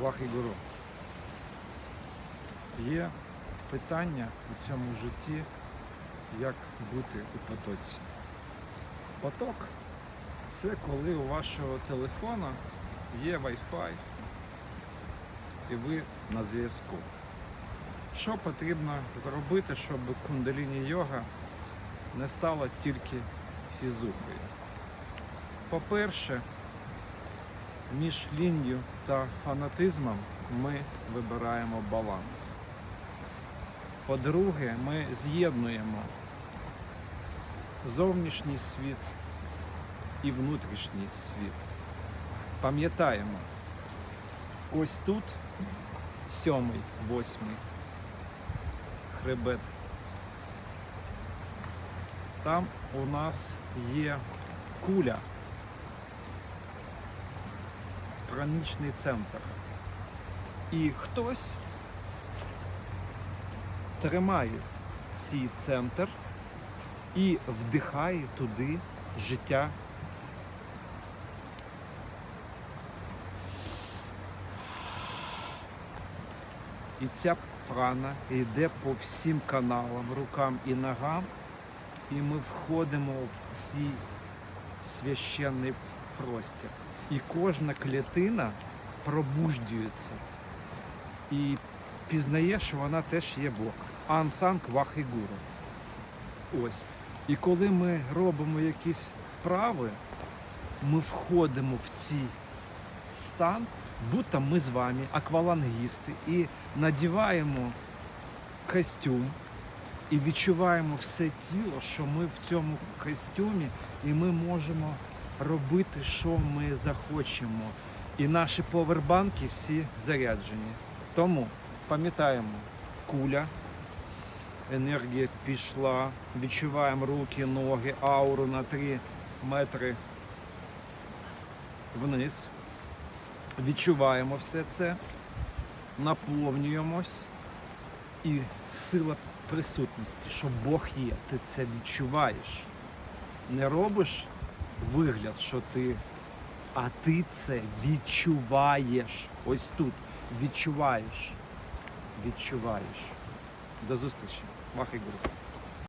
Вахи Гуру. Є питання у цьому житті, як бути у потоці. Поток це коли у вашого телефона є Wi-Fi і ви на зв'язку. Що потрібно зробити, щоб кундаліні йога не стала тільки фізухою? По-перше, між лінію та фанатизмом ми вибираємо баланс. По-друге, ми з'єднуємо зовнішній світ і внутрішній світ. Пам'ятаємо, ось тут сьомий, восьмий хребет. Там у нас є куля, пранічний центр. І хтось тримає цей центр і вдихає туди життя. І ця прана йде по всім каналам, рукам і ногам, і ми входимо в цей священний простір. І кожна клітина пробуждюється і пізнає, що вона теж є Бог. Ансан Квахігуру. Ось. І коли ми робимо якісь вправи, ми входимо в цей стан, будто ми з вами аквалангісти, і надіваємо костюм і відчуваємо все тіло, що ми в цьому костюмі, і ми можемо робити, що ми захочемо. І наші повербанки всі заряджені. Тому пам'ятаємо, куля, енергія пішла, відчуваємо руки, ноги, ауру на 3 метри вниз. Відчуваємо все це, наповнюємось і сила присутності, що Бог є, ти це відчуваєш. Не робиш вигляд, що ти, а ти це відчуваєш. Ось тут відчуваєш. Відчуваєш. До зустрічі. Махай Гуру.